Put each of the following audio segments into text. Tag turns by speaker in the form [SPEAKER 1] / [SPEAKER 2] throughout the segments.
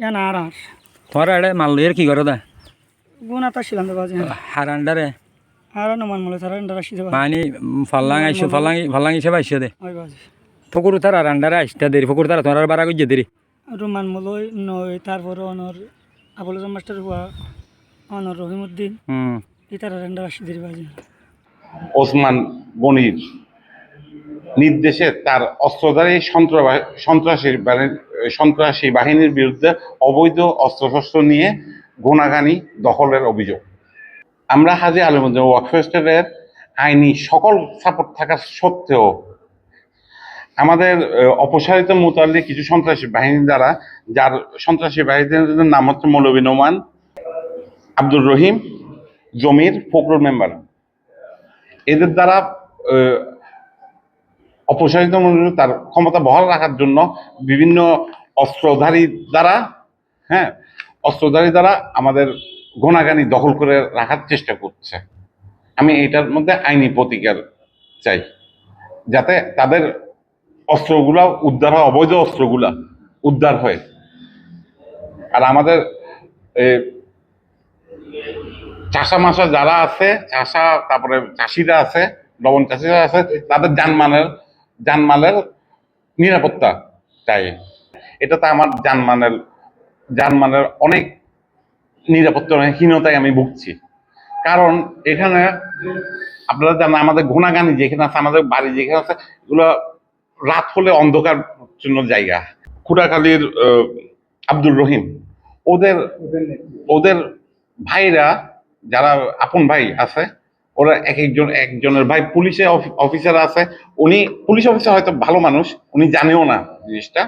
[SPEAKER 1] ইয়ান আর আর।
[SPEAKER 2] কি করো দা
[SPEAKER 1] গুণা তা ছিলাম বাজে
[SPEAKER 2] হার আন্ডারে
[SPEAKER 1] আর নমান মলে তারা এন্ডার আসি যাবা
[SPEAKER 2] পানি ফাল্লাং আইসো ফাল্লাং ফাল্লাং হিসেবে আইসো দে।
[SPEAKER 1] ওই বাজে।
[SPEAKER 2] ফকুর তার আর আন্ডারে আসতে দেরি ফকুর তার তোমার বারা গিয়ে দেরি।
[SPEAKER 1] রুমান মলই নয় তারপরে অনর আবুল আজম মাস্টার হুয়া অনর রহিমউদ্দিন
[SPEAKER 2] হুম।
[SPEAKER 1] এই তারা এন্ডার আসি দেরি বাজে।
[SPEAKER 3] ওসমান গনির নির্দেশে তার অস্ত্রধারী সন্ত্রাস- সন্ত্রাসী বাহিনী- সন্ত্রাসী বাহিনীর বিরুদ্ধে অবৈধ অস্ত্রশস্ত্র নিয়ে গুণাগানি দখলের অভিযোগ। আমরা হাজি আলমুদ্দিন ওয়াকফেস্টের আইনি সকল সাপোর্ট থাকা সত্ত্বেও আমাদের অপসারিত মোতালে কিছু সন্ত্রাসী বাহিনী দ্বারা, যার সন্ত্রাসী বাহিনীর নাম হচ্ছে মৌলবী নোমান, আব্দুর রহিম, জমির ফখরুল মেম্বার। এদের দ্বারা অপসারিত মন্ডলী তার ক্ষমতা বহাল রাখার জন্য বিভিন্ন অস্ত্রধারী দ্বারা হ্যাঁ অস্ত্রধারী দ্বারা আমাদের গোনাগানি দখল করে রাখার চেষ্টা করছে। আমি এটার মধ্যে আইনি প্রতিকার চাই, যাতে তাদের অস্ত্রগুলা উদ্ধার হয়, অবৈধ অস্ত্রগুলা উদ্ধার হয়। আর আমাদের চাষা মাসা যারা আছে, চাষা, তারপরে চাষিরা আছে, লবণ চাষিরা আছে, তাদের জানমালের জানমালের নিরাপত্তা চাই। এটাতে আমার জানমালের জানমালের অনেক নিরাপত্তা হীনতায় আমি ভুগছি। কারণ এখানে আপনারা জানেন আমাদের ঘোনাগানি যেখানে আছে আমাদের বাড়ি যেখানে আছে এগুলো রাত হলে অন্ধকার জন্য জায়গা। খুড়াখালীর আহ, আব্দুর রহিম ওদের ওদের ভাইরা যারা আপন ভাই আছে ওরা এক একজন একজনের, ভাই পুলিশে অফিসার আছে, উনি পুলিশ অফিসার হয়তো ভালো মানুষ, উনি জানেও না জিনিসটা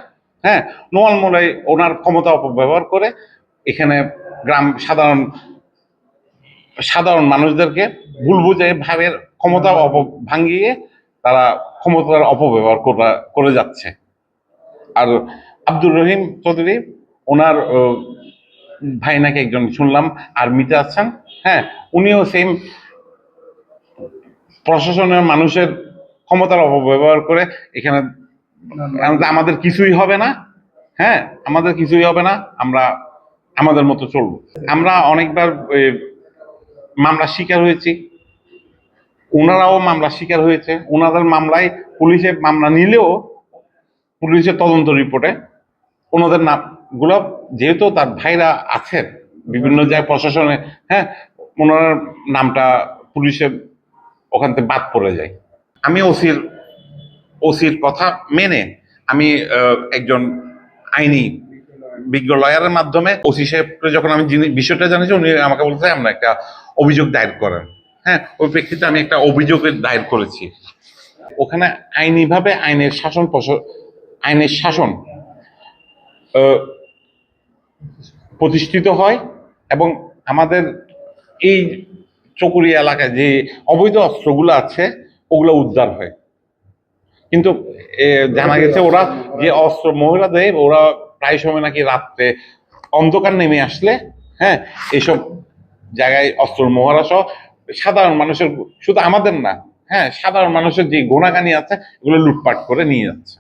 [SPEAKER 3] হ্যাঁ? নোয়াল মোড়াই ওনার ক্ষমতা অপব্যবহার করে এখানে গ্রাম সাধারণ সাধারণ মানুষদেরকে ভুল বুঝে ভাবের ক্ষমতা অপ ভাঙ্গিয়ে তারা ক্ষমতার অপব্যবহার করা, করে যাচ্ছে। আর আব্দুর রহিম চৌধুরী, ওনার ভাই নাকি একজন শুনলাম আর্মিতে আছেন হ্যাঁ? উনিও সেম প্রশাসনের মানুষের ক্ষমতার অপব্যবহার করে এখানে আমাদের কিছুই হবে না। হ্যাঁ আমাদের কিছুই হবে না। আমরা আমাদের মতো চলবো। আমরা অনেকবার মামলা শিকার হয়েছি। ওনারাও মামলা শিকার হয়েছে। ওনাদের মামলায় পুলিশে মামলা নিলেও পুলিশের তদন্ত রিপোর্টে ওনাদের নামগুলো যেহেতু তার ভাইরা আছেন বিভিন্ন জায়গায় প্রশাসনে হ্যাঁ ওনার নামটা পুলিশের ওখান থেকে বাদ পড়ে যায় আমি ওসির ওসির কথা মেনে আমি একজন আইনি বিজ্ঞ লয়ারের মাধ্যমে ওসি সাহেবকে যখন আমি বিষয়টা জানিয়েছি, উনি আমাকে বলতে আমরা একটা অভিযোগ দায়ের করেন। হ্যাঁ ওই প্রেক্ষিতে আমি একটা অভিযোগের দায়ের করেছি। ওখানে আইনিভাবে আইনের শাসন আইনের শাসন প্রতিষ্ঠিত হয় এবং আমাদের এই চকুরিয়া এলাকায় যে অবৈধ অস্ত্রগুলো আছে, ওগুলো উদ্ধার হয়। কিন্তু জানা গেছে ওরা যে অস্ত্র মহিলা দেয় ওরা প্রায় সময় নাকি রাত্রে অন্ধকার নেমে আসলে হ্যাঁ এইসব জায়গায় অস্ত্র মহড়া সহ সাধারণ মানুষের, শুধু আমাদের না হ্যাঁ সাধারণ মানুষের যে গোনাগানি আছে, এগুলো লুটপাট করে নিয়ে যাচ্ছে।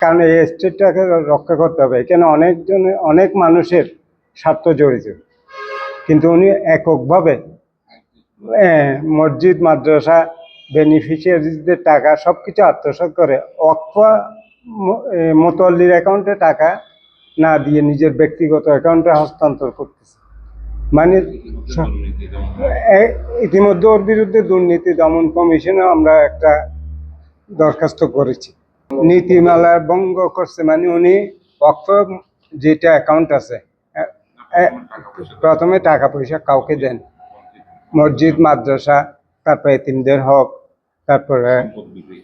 [SPEAKER 4] কারণ এই স্টেটটাকে রক্ষা করতে হবে। এখানে অনেকজন, অনেক মানুষের স্বার্থ জড়িত। কিন্তু উনি এককভাবে মসজিদ, মাদ্রাসা বেনিফিশিয়ারিদের টাকা সব কিছু আত্মসাৎ করে। অক্ফা মোতল্লির অ্যাকাউন্টে টাকা না দিয়ে নিজের ব্যক্তিগত অ্যাকাউন্টে হস্তান্তর করতেছে। মানে ইতিমধ্যে ওর বিরুদ্ধে দুর্নীতি দমন কমিশনে আমরা একটা দরখাস্ত করেছি। নীতিমালা ভঙ্গ করছে মানে উনি অক্ষ যেটা অ্যাকাউন্ট আছে প্রথমে টাকা পয়সা কাউকে দেন। মসজিদ মাদ্রাসা তারপরে এতিমদের হক তারপরে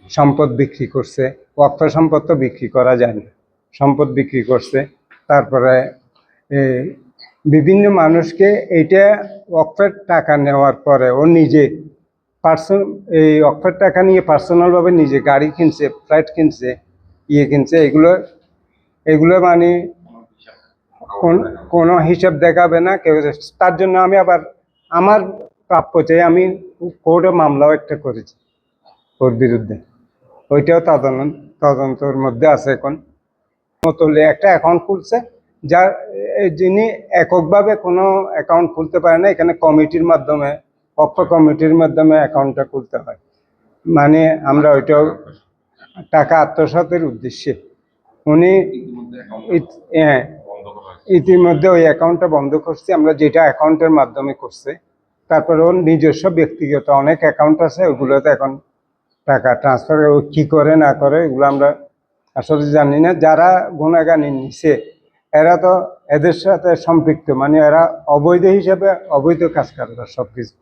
[SPEAKER 4] সম্পদ বিক্রি করছে। অক্ষ সম্পদ তো বিক্রি করা যায় না। সম্পদ বিক্রি করছে। তারপরে বিভিন্ন মানুষকে এইটা অক্ষের টাকা নেওয়ার পরে ও নিজে পার্সন এই অক্ষর টাকা নিয়ে পার্সোনালভাবে নিজে গাড়ি কিনছে ফ্লাইট কিনছে ইয়ে কিনছে এগুলো এগুলো মানে কোন- কোনো হিসাব দেখাবে না। কেউ তার জন্য আমি আবার আমার প্রাপ্য চাই আমি কোর্টে মামলাও একটা করেছি, ওর বিরুদ্ধে। ওইটাও তদন্ত, তদন্তর মধ্যে আছে এখন। মতলে একটা অ্যাকাউন্ট খুলছে যার যিনি এককভাবে কোনো অ্যাকাউন্ট খুলতে পারে না, এখানে কমিটির মাধ্যমে, পক্ষ কমিটির মাধ্যমে অ্যাকাউন্টটা খুলতে হয়। মানে আমরা ওইটাও টাকা আত্মসাতের উদ্দেশ্যে। উনি হ্যাঁ ইতিমধ্যে ওই অ্যাকাউন্টটা বন্ধ করছি, আমরা যেটা অ্যাকাউন্টের মাধ্যমে করছে তারপরে ওর নিজস্ব ব্যক্তিগত অনেক অ্যাকাউন্ট আছে, ওগুলোতে এখন টাকা ট্রান্সফার ও কী করে, না করে, এগুলো আমরা আসলে জানি না। যারা গুণাগানি নিছে, এরা তো এদের সাথে সম্পৃক্ত মানে এরা অবৈধ হিসাবে অবৈধ কাজ করে সব কিছু